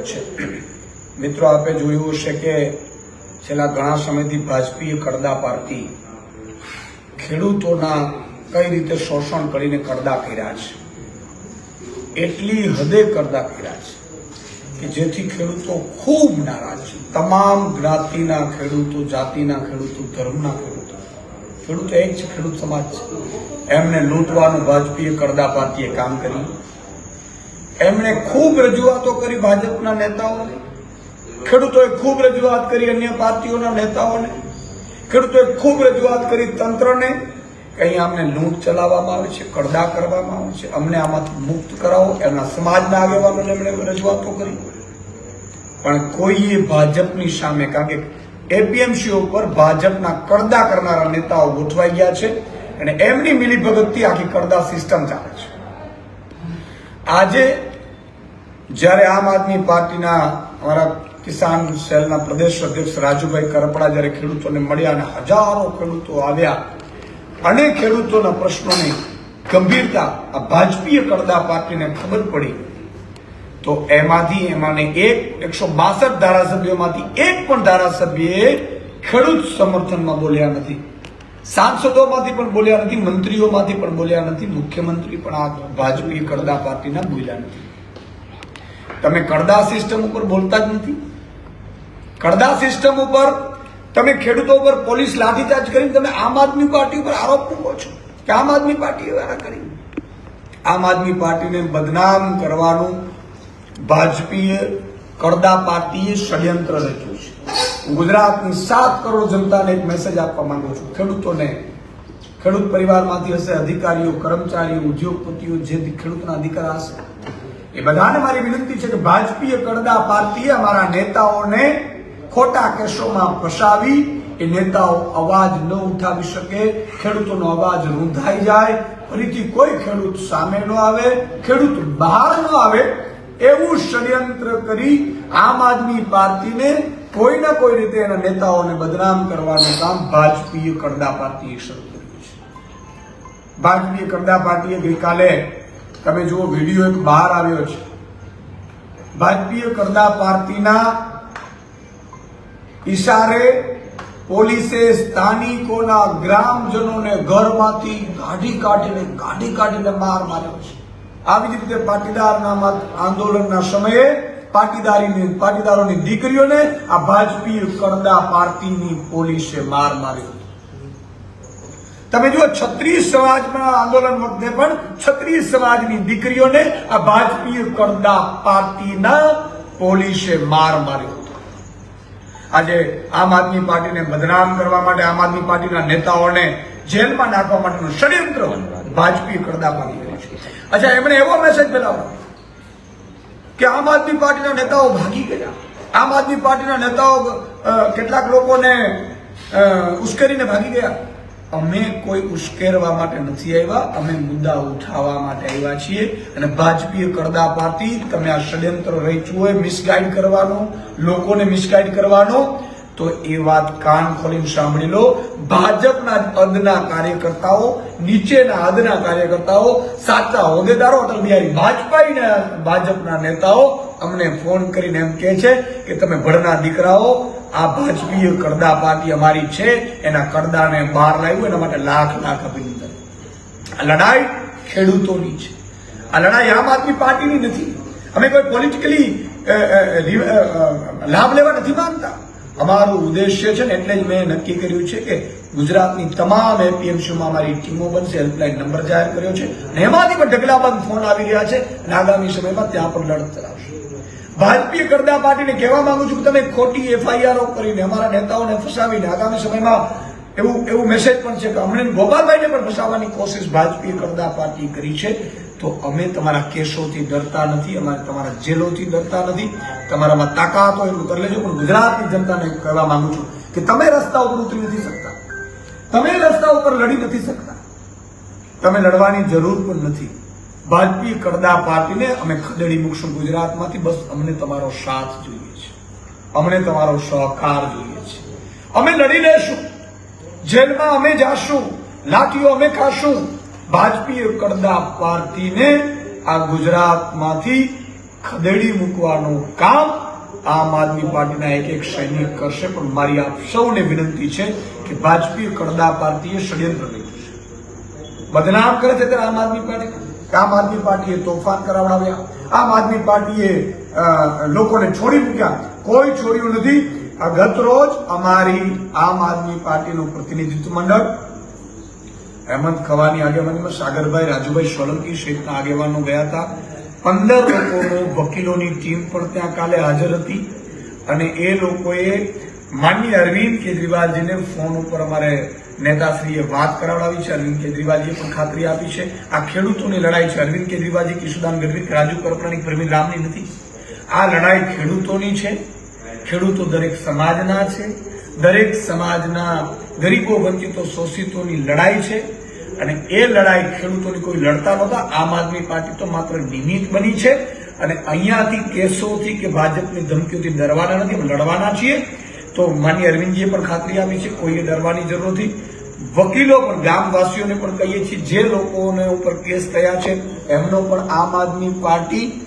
છે. મિત્રો, આપે જોયું હશે કે છેલ્લા ઘણા સમયથી ભાજપીય કરદા પાર્ટી ખેડૂતોના કઈ રીતે શોષણ કરીને કરદા કર્યા છે? એટલી હદે કરદા કર્યા છે કે જેથી ખેડૂતો ખૂબ નારાજ છે. તમામ જ્ઞાતિના ખેડૂતો, જાતિના ખેડૂતો, ધર્મના ખેડૂતો. ખેડૂતો એક છે, ખેડૂત સમાજ છે. એમને લૂંટવાનું ભાજપીય કરદા પાર્ટીએ કામ કર્યું. એમણે ખૂબ રજૂઆતો કરી ભાજપના નેતાઓને. ખેડૂતોએ ખૂબ રજૂઆત કરી અન્ય પાર્ટીઓના નેતાઓને. ખેડૂતોએ ખૂબ રજૂઆત કરી તંત્રને કે અહીંયા અમને લૂંટ ચલાવવામાં આવે છે, કરદા કરવામાં આવે છે. અમને આમાંથી મુક્ત કરાવો. એમના સમાજના આગેવાનોને એમણે રજૂઆતો કરી. પણ કોઈએ ભાજપની સામે, કારણ કે એપીએમસી ઉપર ભાજપના કરદા કરનારા નેતાઓ ગોઠવાઈ ગયા છે અને એમની મિલીભગતથી આખી કરદા સિસ્ટમ ચાલે છે. આજે જ્યારે આમ આદમી પાર્ટીના અમારા કિસાન સેલના પ્રદેશ અધ્યક્ષ રાજુભાઈ કરપડા જ્યારે ખેડૂતોને મળ્યા અને હજારો ખેડૂતો આવ્યા અને ખેડૂતોના પ્રશ્નોની ગંભીરતા આ ભાજપીય કરદા પાર્ટીને ખબર પડી. તો એમાંથી એમાંને એક એકસો બાસઠ ધારાસભ્યોમાંથી એક પણ ધારાસભ્યએ ખેડૂત સમર્થનમાં બોલ્યા નથી. સાંસદોમાંથી પણ બોલ્યા નથી, મંત્રીઓમાંથી પણ બોલ્યા નથી, મુખ્યમંત્રી પણ આ ભાજપીય કરદા પાર્ટીના બોલ્યા નથી. તમે કડદા સિસ્ટમ ઉપર બોલતા જ નથી. કડદા સિસ્ટમ ઉપર તમે ખેડૂતો ઉપર પોલીસ લાઠીચાર્જ કરીને તમે આમ આદમી પાર્ટી ઉપર આરોપ મૂકો છો કે આમ આદમી પાર્ટીએ વારા કરી. આમ આદમી પાર્ટીને બદનામ કરવાનું ભાજપીએ કડદા પાર્ટીએ ષડયંત્ર રચ્યું છે. ગુજરાતની સાત કરોડ જનતાને એક મેસેજ આપવા માંગુ છું. ખેડૂતોને, ખેડૂત પરિવારમાંથી હશે અધિકારીઓ, કર્મચારીઓ, ઉદ્યોગપતિઓ, જે ખેડૂતના અધિકાર હશે એ બધાને મારી વિનંતી છે કે ભાજપીય કરદા પાર્ટીએ અમારા નેતાઓને ખોટા કેસોમાં ફસાવી, એ નેતાઓ અવાજ ન ઉઠાવી શકે, ખેડૂતોનો અવાજ રૂંધાઈ જાય, ફરીથી કોઈ ખેડૂત સામે ન આવે, ખેડૂત બહાર ન આવે, એવું ષડયંત્ર કરી આમ આદમી પાર્ટીને કોઈ ના કોઈ રીતે એના નેતાઓને બદનામ કરવાનું કામ ભાજપીય કરદા પાર્ટીએ શરૂ કર્યું છે. ભાજપીય કરદા પાર્ટીએ ગઈકાલે તમે જુઓ, વીડિયો એક બહાર આવ્યો છે. ભાજપીય કરદા પાર્ટીના ઈશારે પોલીસે સ્થાનિકોના ગ્રામજનોને ઘરમાંથી ગાડી કાઢીને ગાડી કાઢીને માર માર્યો છે. આવી જ રીતે પાટીદારના આંદોલનના સમયે પાટીદારીની, પાટીદારોની દીકરીઓને આ ભાજપી કરદા પાર્ટીની પોલીસે માર માર્યો. તમે જુઓ, છત્રીસ સમાજના આંદોલન વખતે પણ છત્રીસ સમાજની દીકરીઓને આ ભાજપી કરદા પાર્ટીના પોલીસે માર માર્યો આજે આમ આદમી પાર્ટીને બદનામ કરવા માટે આમ આદમી પાર્ટીના નેતાઓને જેલમાં નાખવા માટેનું ષડયંત્ર ભાજપી કરદા પાર્ટી છે. અચ્છા, એમણે એવો મેસેજ ફેલાવ્યો કે આમ આદમી પાર્ટીના નેતાઓ ભાગી ગયા. આમ આદમી પાર્ટીના નેતાઓ કેટલાક લોકોને ઉશ્કેરીને ભાગી ગયા. અમે કોઈ ઉશ્કેરવા માટે નથી આવ્યા. અમે મુદ્દા ઉઠાવવા માટે આવ્યા છીએ. અને ભાજપીય કરદા પાર્ટી, તમે આ ષડયંત્ર રચ્યું હોય મિસગાઈડ કરવાનું, લોકોને મિસગાઈડ કરવાનો, તો એ વાત કાન ખોલીને સાંભળી લો. ભાજપના અદના કાર્યકર્તાઓ, નીચેના અદના કાર્યકર્તાઓ, સાચા હોદ્દેદારો, અટલ બિહારી વાજપેયીના ભાજપના નેતાઓ અમને ફોન કરીને એમ કહે છે કે તમે ભણના દીકરાઓ આ ભાજપીય કરદા પાર્ટી અમારી છે, એના કરદાને બહાર લાવ્યું, એના માટે લાખ લાખ અભિનંદન. આ લડાઈ ખેડૂતોની છે. આ લડાઈ આમ આદમી પાર્ટીની નથી. અમે કોઈ પોલિટિકલી લાભ લેવા નથી માંગતા. અમારું ઉદ્દેશ્ય છે ને એટલે જ મેં નક્કી કર્યું છે કે ગુજરાતની તમામ એપીએમસીમાં અમારી ટીમો બનશે હેલ્પલાઇન નંબર જાહેર કર્યો છે અને એમાંથી પણ ઢગલાબંધ ફોન આવી રહ્યા છે અને આગામી સમયમાં ત્યાં પણ લડત ચલાવશે ભાજપીય કરદા પાર્ટીને કહેવા માંગુ છું કે તમે ખોટી એફઆઈઆરો કરીને અમારા નેતાઓને ફસાવીને આગામી સમયમાં એવું એવું મેસેજ પણ છે કે અમને ગોપાલભાઈને પણ ફસાવવાની કોશિશ ભાજપીય કરદા પાર્ટી કરી છે. તો અમે તમારા કેસોથી ડરતા નથી, અમારે તમારા જેલોથી ડરતા નથી, તમારામાં તાકાત હોય એટલું કરી લેજો, પણ ગુજરાતની જનતાને કહેવા માંગુ છું કે તમે રસ્તા ઉપર ઉતરી નથી શકતા. તમે રસ્તા ઉપર લડી નથી શકતા. તમે લડવાની જરૂર પણ નથી. ભાજપી કરદા પાર્ટીને અમે ખદેડી મૂકશું ગુજરાતમાંથી, બસ અમને તમારો સાથ જોઈએ છે. અમને તમારો સહકાર જોઈએ છે. અમે લડી લેશું. જેલમાં અમે જાશું. લાઠીઓ અમે ખાશું. ભાજપીય કરદા પાર્ટીને આ ગુજરાતમાંથી ખદેડી મૂકવાનું કામ આમ આદમી પાર્ટીના એક એક સૈનિક કરશે. પણ મારી આપ સૌને વિનંતી છે કે ભાજપી કડદા પાર્ટીએ ષડયંત્ર લીધું છે. બદનામ કરે છે ત્યારે આમ આદમી પાર્ટી. આમ આદમી પાર્ટીએ તોફાન કરાવડાવ્યા. આમ આદમી પાર્ટીએ લોકોને છોડી મૂક્યા. કોઈ છોડ્યું નથી. ગત રોજ અમારી આમ આદમી પાર્ટીનું પ્રતિનિધિત્વ મંડળ હેમંત ખવાની આગેવાનીમાં સાગરભાઈ, રાજુભાઈ સોલંકી સહિતના આગેવાનો ગયા હતા. પંદર લોકોનો વકીલોની ટીમ પણ ત્યાં કાલે હાજર હતી. અને એ લોકોએ માનનીય અરવિંદ કેજરીવાલજીને ફોન ઉપર અમારે નેતાશ્રીએ વાત કરાવડાવી છે. અરવિંદ કેજરીવાલજીએ પણ ખાતરી આપી છે. આ ખેડૂતોની લડાઈ છે. અરવિંદ કેજરીવાલજી, કિશુદાન ગઢવી, રાજુ કરપડાની પ્રવીણ રામની નથી. આ લડાઈ ખેડૂતોની છે. ખેડૂતો દરેક સમાજના છે. દરેક સમાજના ગરીબો વંચિતો શોષિતોની લડાઈ છે. અને એ લડાઈ ખેડૂતોની કોઈ લડતા નહોતા. આમ આદમી પાર્ટી તો માત્ર નિમિત્ત બની છે અને અહીંયાથી કેસોથી કે ભાજપની ધમકીઓથી ડરવાના નથી લડવાના છીએ. તો માની અરવિંદજીએ પણ ખાતરી આપી છે કોઈએ ડરવાની જરૂર નથી. વકીલો પણ, ગામવાસીઓને પણ કહીએ છીએ, જે લોકોને ઉપર કેસ થયા છે, એમનો પણ આમ આદમી પાર્ટી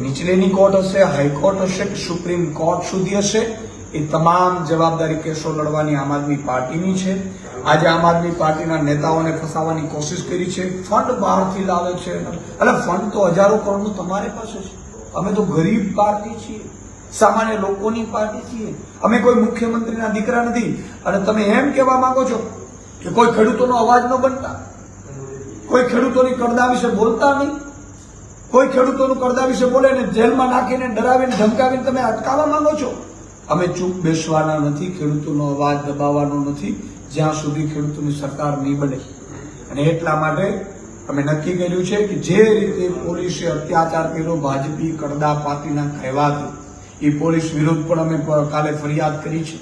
નીચલેની કોર્ટ હશે, હાઈકોર્ટ હશે કે સુપ્રીમ કોર્ટ સુધી હશે? એ તમામ જવાબદારી કેસો લડવાની આમ આદમી પાર્ટીની છે. આજે આમ આદમી પાર્ટીના નેતાઓને ફસાવવાની કોશિશ કરી છે. ફંડ બહારથી લાવે છે. એટલે ફંડ તો હજારો કરોડનું તમારી પાસે છે. અમે તો ગરીબ પાર્ટી છીએ. સામાન્ય લોકોની પાર્ટી છીએ. અમે કોઈ મુખ્યમંત્રીના દીકરા નથી. અને તમે એમ કહેવા માંગો છો કે કોઈ ખેડૂતોનો અવાજ ન બનતા? કોઈ ખેડૂતોની કરદા વિશે બોલતા નહીં? કોઈ ખેડૂતોનું કરદા વિશે બોલે ને જેલમાં નાખીને ડરાવીને ધમકાવીને તમે અટકાવવા માંગો છો? અમે ચૂપ બેસવાના નથી, ખેડૂતોનો અવાજ દબાવવાનો નથી. જ્યાં સુધી ખેડૂતોની સરકાર નહીં બને. અને એટલા માટે અમે નક્કી કર્યું છે કે જે રીતે પોલીસે અત્યાચાર કર્યો, ભાજપી કરદા પાર્ટીના કહેવાથી એ પોલીસ વિરુદ્ધ પણ અમે કાલે ફરિયાદ કરી છે.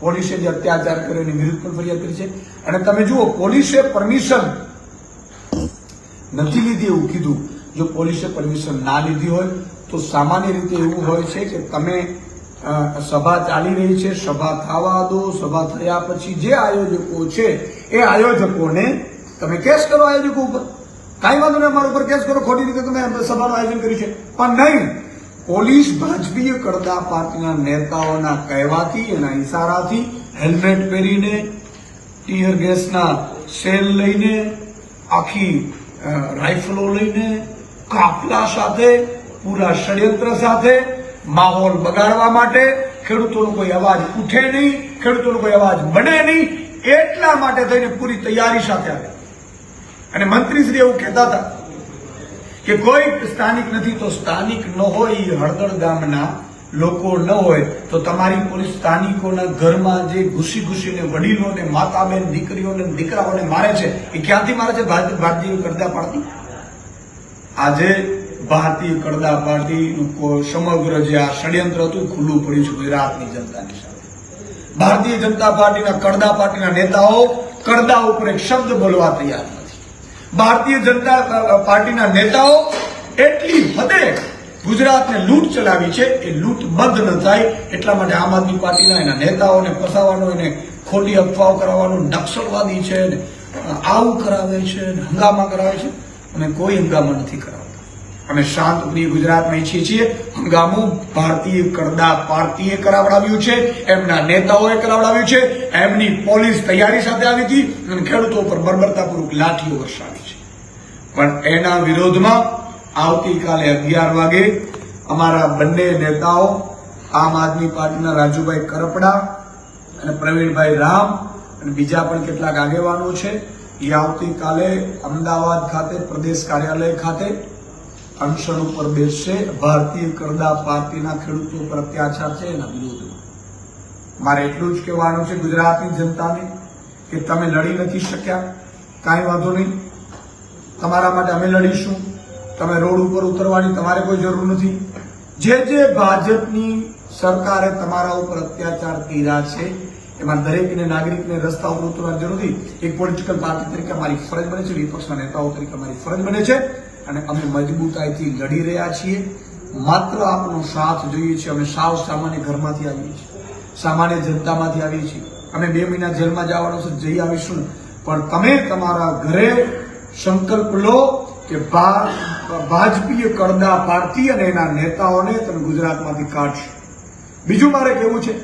પોલીસે જે અત્યાચાર કર્યો એની વિરુદ્ધ પણ ફરિયાદ કરી છે. અને તમે જુઓ, પોલીસે પરમિશન નથી લીધી એવું કીધું. જો પોલીસે પરમિશન ના લીધી હોય, તો સામાન્ય રીતે એવું હોય છે કે તમે સભા ચાલી રહી છે, સભા થવા દો, સભા થયા પછી જે આયોજકો છે, એ આયોજકોને તમે કેસ કરો આયોજકો ઉપર. કાંઈ વાંધો નહીં, અમારા ઉપર કેસ કરો, ખોટી રીતે તમે સભાનું આયોજન કર્યું છે. પણ નહીં, પોલીસ ભાજપીય કરતા પાર્ટીના નેતાઓના કહેવાથી, એના ઇશારાથી હેલ્મેટ પહેરીને, ટીયર ગેસના સેલ લઈને, આખી રાઇફલો લઈને, કાફલા સાથે, પૂરા ષડયંત્ર સાથે માહોલ બગાડવા માટે ખેડૂતોનો કોઈ અવાજ ઉઠે નહીં, ખેડૂતોનો કોઈ અવાજ બને નહીં, એટલા માટે થઈને પૂરી તૈયારી સાથે આવે. અને મંત્રીશ્રી એવું કહેતા હતા કે કોઈ સ્થાનિક નથી તો સ્થાનિક ન હોય એ હળદર ગામના લોકો ન હોય, તો તમારી પોલીસ સ્થાનિકોના ઘરમાં જે ઘૂસી ઘૂસીને વડીલોને, માતાબેન, દીકરીઓને, દીકરાઓને મારે છે, એ ક્યાંથી મારે છે? ભારત- ભારતીય કરતા પાડતી? આજે ભારતીય કરદા પાર્ટીનું સમગ્ર જે આ ષડયંત્ર હતું ખુલ્લું પડ્યું છે ગુજરાતની જનતાની સામે ભારતીય જનતા પાર્ટીના કરદા પાર્ટીના નેતાઓ કડદા ઉપર એક શબ્દ બોલવા તૈયાર નથી. ભારતીય જનતા પાર્ટીના નેતાઓ એટલી હદે ગુજરાતને લૂંટ ચલાવી છે એ લૂંટ બંધ ન થાય એટલા માટે આમ આદમી પાર્ટીના એના નેતાઓને ફસાવાનો એને ખોટી અફવાઓ કરાવવાનો નક્સલવાદી છે આવું કરાવે છે હંગામા કરાવે છે અને કોઈ હંગામા નથી કરાવતા. અમે શાંતપ્રિય ગુજરાતમાં ઈચ્છીએ છીએ, હંગામો ભારતીય કરદા પાર્ટીએ કરાવડાવ્યું છે, એમના નેતાઓએ કરાવડાવ્યું છે, એમની પોલીસ તૈયારી સાથે આવી હતી અને ખેડૂતો પર બર્બરતાપૂર્વક લાઠીઓ વરસાવી છે. પણ એના વિરોધમાં આવતીકાલે અગિયાર વાગે અમારા બંને નેતાઓ, આમ આદમી પાર્ટીના રાજુભાઈ કરપડા અને પ્રવીણભાઈ રામ અને બીજા પણ કેટલાક આગેવાનો છે, એ આવતીકાલે અમદાવાદ ખાતે પ્રદેશ કાર્યાલય ખાતે અનશન ઉપર બેસશે, ભારતીય કરદા પાર્ટીના ખેડૂતો પર અત્યાચાર છે એના વિરોધમાં. મારે એટલું જ કહેવાનું છે ગુજરાતની જનતાને કે તમે લડી નથી શક્યા, કાંઈ વાંધો નહીં. તમારા માટે અમે લડીશું. તમે રોડ ઉપર ઉતરવાની તમારે કોઈ જરૂર નથી. જે જે ભાજપની સરકારે તમારા ઉપર અત્યાચાર કર્યા છે, એમાં દરેકને નાગરિકને રસ્તા ઉપર ઉતરવાની જરૂર નથી. એક પોલિટિકલ પાર્ટી તરીકે અમારી ફરજ બને છે, વિપક્ષના નેતાઓ તરીકે અમારી ફરજ બને છે. અને અમે મજબૂતાઈથી લડી રહ્યા છીએ. માત્ર આપનો સાથ જોઈએ છીએ. અમે સાવ સામાન્ય ઘરમાંથી આવીએ છીએ. સામાન્ય જનતામાંથી આવીએ છીએ. અમે બે મહિના જેલમાં જવાનું છે, જઈ આવીશું પણ તમે તમારા ઘરે સંકલ્પ લો કે ભાજપીએ કરદા પાર્ટી અને એના નેતાઓને તમે ગુજરાતમાંથી કાઢશો. બીજું મારે કહેવું છે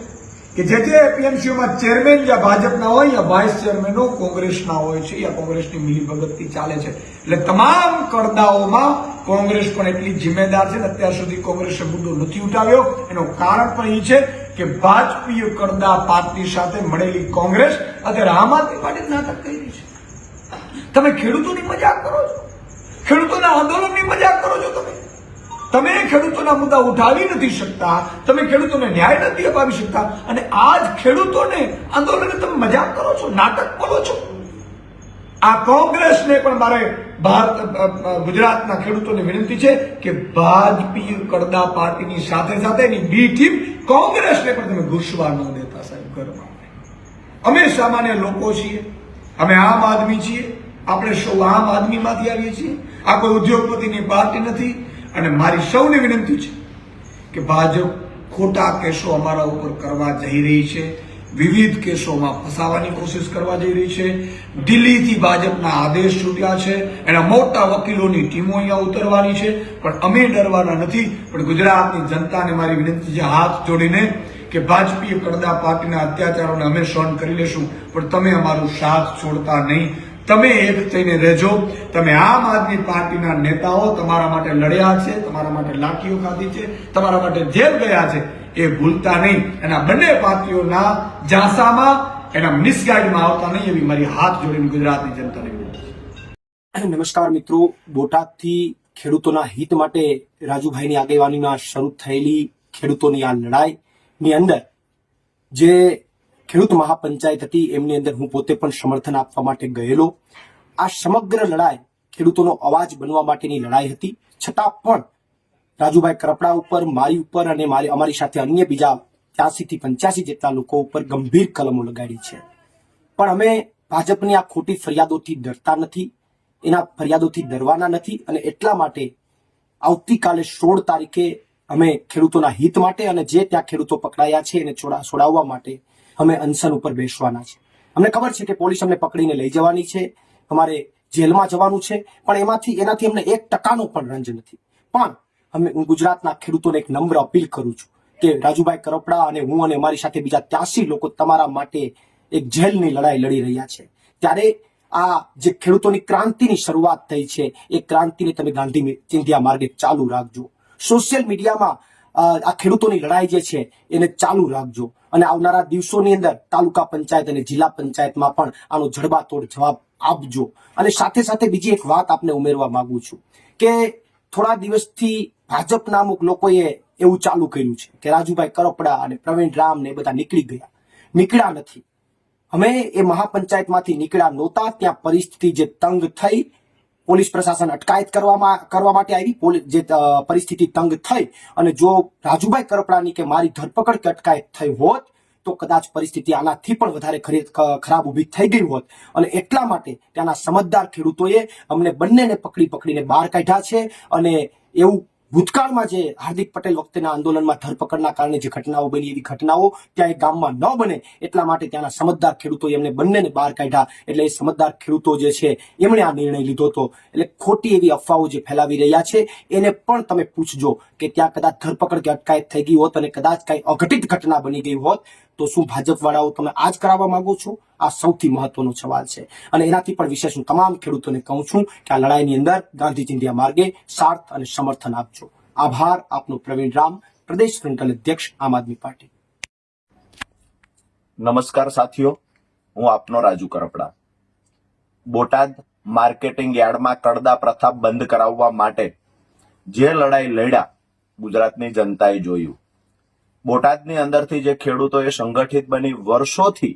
કે જે જે એપીએમસીઓમાં ચેરમેન યા ભાજપના હોય યા વાઇસ ચેરમેનો કોંગ્રેસના હોય છે. યા કોંગ્રેસની મિલીભગતથી ચાલે છે. એટલે તમામ કરદાઓમાં કોંગ્રેસ પણ એટલી જિમ્મેદાર છે અત્યાર સુધી કોંગ્રેસે મુદ્દો નથી ઉઠાવ્યો. એનું કારણ પણ એ છે કે ભાજપીય કરદા પાર્ટી સાથે મળેલી કોંગ્રેસ અત્યારે આમ આદમી પાર્ટી નાટક કરી છે. તમે ખેડૂતોની મજાક કરો છો? ખેડૂતોના આંદોલનની મજાક કરો છો તમે? તમે ખેડૂતોના મુદ્દા ઉઠાવી નથી શકતા, તમે ખેડૂતોને ન્યાય નથી અપાવી શકતા અને આજ ખેડૂતોને આંદોલન તમે મજાક કરો છો, નાટક બોલો છો? આ કોંગ્રેસને પણ મારે ભારત ગુજરાતના ખેડૂતોને વિનંતી છે કે ભાજપી કડદા પાર્ટીની સાથે સાથે એની બી ટીમ કોંગ્રેસને પણ તમે ઘૂસવા ન દેતા સાહેબ, ઘરમાં. અમે સામાન્ય લોકો છીએ, અમે આમ આદમી છીએ, આપણે સૌ આમ આદમીમાંથી આવીએ છીએ. આ કોઈ ઉદ્યોગપતિની પાર્ટી નથી અને મારી સૌને વિનંતી છે કે ભાજપ ખોટા કેસો અમારા ઉપર કરવા જઈ રહી છે, વિવિધ કેસોમાં ફસાવાની કોશિશ કરવા જઈ રહી છે, દિલ્હીથી ભાજપના આદેશ છૂટ્યા છે એના મોટા વકીલોની ટીમો અહીંયા ઉતરવાની છે. પણ અમે ડરવાના નથી, પણ ગુજરાતની જનતાને મારી વિનંતી છે, હાથ જોડીને કે ભાજપીય કરદા પાર્ટીના અત્યાચારોને અમે સહન કરી લેશું, પણ તમે અમારું સાથ છોડતા નહીં. તમે એક થઈને રહેજો. તમે આમ આદમી પાર્ટીના નેતાઓ તમારા માટે લડ્યા છે, તમારા માટે લાઠીઓ ખાધી છે, તમારા માટે જેલ ગયા છે, એ ભૂલતા નહીં. એના બંને પાર્ટીઓના જાસામાં એના મિસગાઈડમાં આવતા નહીં એવી મારી હાથ જોડીને ગુજરાતની જનતાને નમસ્કાર મિત્રો. બોટાદથી ખેડૂતોના હિત માટે રાજુભાઈની આગેવાનીમાં શરૂ થયેલી ખેડૂતોની આ લડાઈની અંદર જે ખેડૂત મહાપંચાયત હતી એમની અંદર હું પોતે પણ સમર્થન આપવા માટે ગયેલો. આ સમગ્ર લડાઈ ખેડૂતોનો અવાજ બનવા માટેની લડાઈ હતી. છતાં પણ રાજુભાઈ કરપડા ઉપર મારી ઉપર અને મારી અમારી સાથે અન્ય બીજા ત્યાસી થી પંચ્યાસી જેટલા લોકો ઉપર ગંભીર કલમો લગાડી છે. પણ અમે ભાજપની આ ખોટી ફરિયાદોથી ડરતા નથી, એના ફરિયાદોથી ડરવાના નથી અને એટલા માટે આવતીકાલે સોળ તારીખે અમે ખેડૂતોના હિત માટે અને જે ત્યાં ખેડૂતો પકડાયા છે એને છોડા છોડાવવા માટે અમે અનશન ઉપર બેસવાના છે. અમને ખબર છે કે પોલીસ અમને પકડીને લઈ જવાની છે, અમારે જેલમાં જવાનું છે, પણ એમાંથી, એનાથી અમને એક ટકાનો પણ રંજ નથી. પણ અમે, હું ગુજરાતના ખેડૂતોને એક નમ્ર અપીલ કરું છું કે રાજુભાઈ કરપડા અને હું અને અમારી સાથે બીજા ત્યાસી લોકો તમારા માટે એક જેલની લડાઈ લડી રહ્યા છે. ત્યારે આ જે ખેડૂતોની ક્રાંતિની શરૂઆત થઈ છે, એ ક્રાંતિને તમે ગાંધી ચિંધ્યા માર્ગે ચાલુ રાખજો. સોશિયલ મીડિયામાં આ ખેડૂતોની લડાઈ જે છે એને ચાલુ રાખજો. અને આવનારા દિવસોની અંદર તાલુકા પંચાયત અને જિલ્લા પંચાયતમાં પણ આનો જડબાતોડ જવાબ આપજો. અને સાથે સાથે બીજી એક વાત આપને ઉમેરવા માંગુ છું કે થોડા દિવસથી ભાજપ નામુક લોકોએ એવું ચાલુ કર્યું છે કે રાજુભાઈ કરપડા અને પ્રવીણ રામ ને બધા નીકળી ગયા. નીકળ્યા નથી. અમે એ મહાપંચાયતમાંથી નીકળ્યા નહોતા, ત્યાં પરિસ્થિતિ જે તંગ થઈ પોલીસ પ્રશાસન અટકાયત કરવામાં, કરવા માટે આવી જે પરિસ્થિતિ તંગ થઈ અને જો રાજુભાઈ કરપડાની કે મારી ધરપકડ કે અટકાયત થઈ હોત, તો કદાચ પરિસ્થિતિ આનાથી પણ વધારે ખરી- ખરાબ ઊભી થઈ ગઈ હોત. અને એટલા માટે ત્યાંના સમજદાર ખેડૂતોએ અમને બંનેને પકડી પકડીને બહાર કાઢ્યા છે અને એવું ભૂતકાળમાં જે હાર્દિક પટેલ વખતેના આંદોલનમાં ધરપકડના કારણે જે ઘટનાઓ બની, એવી ઘટનાઓ ત્યાં એ ગામમાં ન બને, એટલા માટે ત્યાંના સમજદાર ખેડૂતો એમને બંનેને બહાર કાઢ્યા. એટલે એ સમજદાર ખેડૂતો જે છે, એમણે આ નિર્ણય લીધો હતો. એટલે ખોટી એવી અફવાઓ જે ફેલાવી રહ્યા છે, એને પણ તમે પૂછજો કે ત્યાં કદાચ ધરપકડ કે અટકાયત થઈ ગઈ હોત અને કદાચ કાંઈ અઘટિત ઘટના બની ગઈ હોત તો શું ભાજપ વાળાઓ તમે આજ કરાવવા માંગો છો? આ સૌથી મહત્વનો સવાલ છે. અને એનાથી પણ વિશેષ હું તમામ ખેડૂતોને કહું છું કે આ લડાઈની અંદર ગાંધી ચિંધ્યા માર્ગે સાર્થ અને સમર્થન આપજો. આભાર, આપનો પ્રવીણ રામ, પ્રદેશ ફ્રન્ટલ અધ્યક્ષ આમ આદમી પાર્ટી. નમસ્કાર સાથીઓ, હું આપનો રાજુ કરપડા. બોટાદ માર્કેટિંગ યાર્ડમાં કડદા પ્રથા બંધ કરાવવા માટે જે લડાઈ લડ્યા, ગુજરાતની જનતાએ જોયું. બોટાદની અંદરથી જે ખેડૂતોએ સંગઠિત બની વર્ષોથી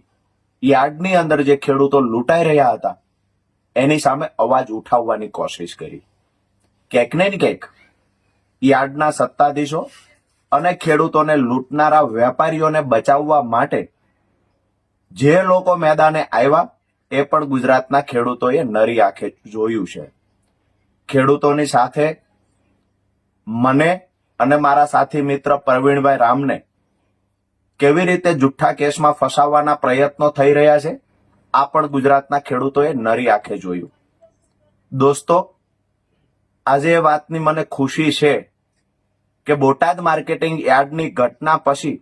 યાર્ડની અંદર જે ખેડૂતો લૂંટાઈ રહ્યા હતા, એની સામે અવાજ ઉઠાવવાની કોશિશ કરી. ક્યાંક ને ક્યાંક યાર્ડના સત્તાધીશો અને ખેડૂતોને લૂંટનારા વેપારીઓને બચાવવા માટે જે લોકો મેદાને આવ્યા, એ પણ ગુજરાતના ખેડૂતોએ નરી આંખે જોયું છે. ખેડૂતોની સાથે મને અને મારા સાથી મિત્ર પ્રવીણભાઈ રામને કેવી રીતે જુઠ્ઠા કેસમાં ફસાવવાના પ્રયત્નો થઈ રહ્યા છે, આ પણ ગુજરાતના ખેડૂતોએ નરી આંખે જોયું. દોસ્તો, આજે એ વાતની મને ખુશી છે કે બોટાદ માર્કેટિંગ યાર્ડની ઘટના પછી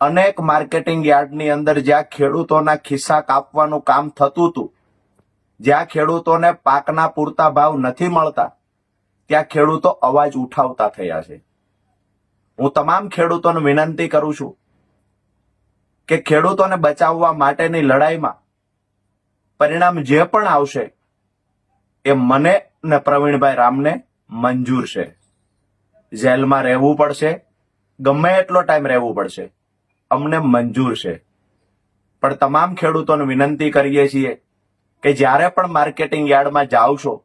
અનેક માર્કેટિંગ યાર્ડની અંદર જ્યાં ખેડૂતોના ખિસ્સા કાપવાનું કામ થતું હતું, જ્યાં ખેડૂતોને પાકના પૂરતા ભાવ નથી મળતા ત્યાં ખેડૂતો અવાજ ઉઠાવતા થયા છે. હું તમામ ખેડૂતોને વિનંતી કરું છું કે ખેડૂતોને બચાવવા માટેની લડાઈમાં પરિણામ જે પણ આવશે એ મને ને પ્રવીણભાઈ રામને મંજૂર છે. જેલમાં રહેવું પડશે, ગમે એટલો ટાઈમ રહેવું પડશે, અમને મંજૂર છે. પણ તમામ ખેડૂતોને વિનંતી કરીએ છીએ કે જ્યારે પણ માર્કેટિંગ યાર્ડમાં જાઓ છો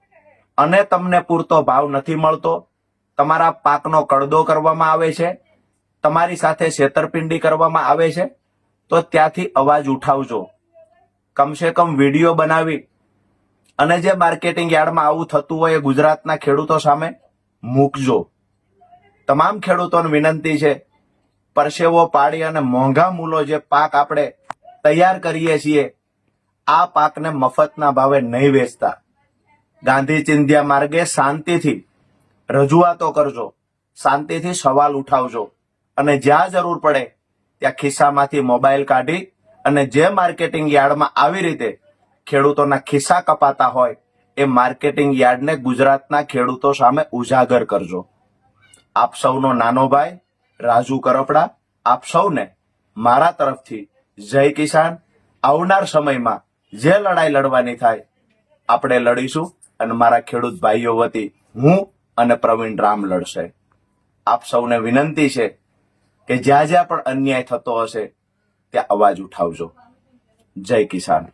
અને તમને પૂરતો ભાવ નથી મળતો. તમારા પાકનો કડદો કરવામાં આવે છે. તમારી સાથે છેતરપિંડી કરવામાં આવે છે. તો ત્યાંથી અવાજ ઉઠાવજો. કમસે કમ વીડિયો બનાવી. અને જે માર્કેટિંગ યાર્ડમાં આવું થતું હોય એ ગુજરાતના ખેડૂતો સામે મૂકજો. તમામ ખેડૂતોને વિનંતી છે, પરસેવો પાડી અને મોંઘા મૂલો જે પાક આપણે તૈયાર કરીએ છીએ, આ પાકને મફતના ભાવે નહીં વેચતા. ગાંધી ચિંધ્યા માર્ગે શાંતિથી રજૂઆતો કરજો. શાંતિથી સવાલ ઉઠાવજો. અને જ્યાં જરૂર પડે ત્યાં ખિસ્સામાંથી મોબાઈલ કાઢી અને જે માર્કેટિંગ યાર્ડમાં આવી રીતે ખેડૂતોના ખિસ્સા કપાતા હોય એ માર્કેટિંગ યાર્ડને ગુજરાતના ખેડૂતો સામે ઉજાગર કરજો. આપ સૌનો નાનો ભાઈ, રાજુ કરપડા, આપ સૌને મારા તરફથી જય કિસાન. આવનાર સમયમાં જે લડાઈ લડવાની થાય, આપણે લડીશું. અને મારા ખેડૂત ભાઈઓ વતી હું અને પ્રવીણ રામ લડશે. આપ સૌને વિનંતી છે કે જ્યાં જ્યાં પણ અન્યાય થતો હશે, ત્યાં અવાજ ઉઠાવજો. જય કિસાન.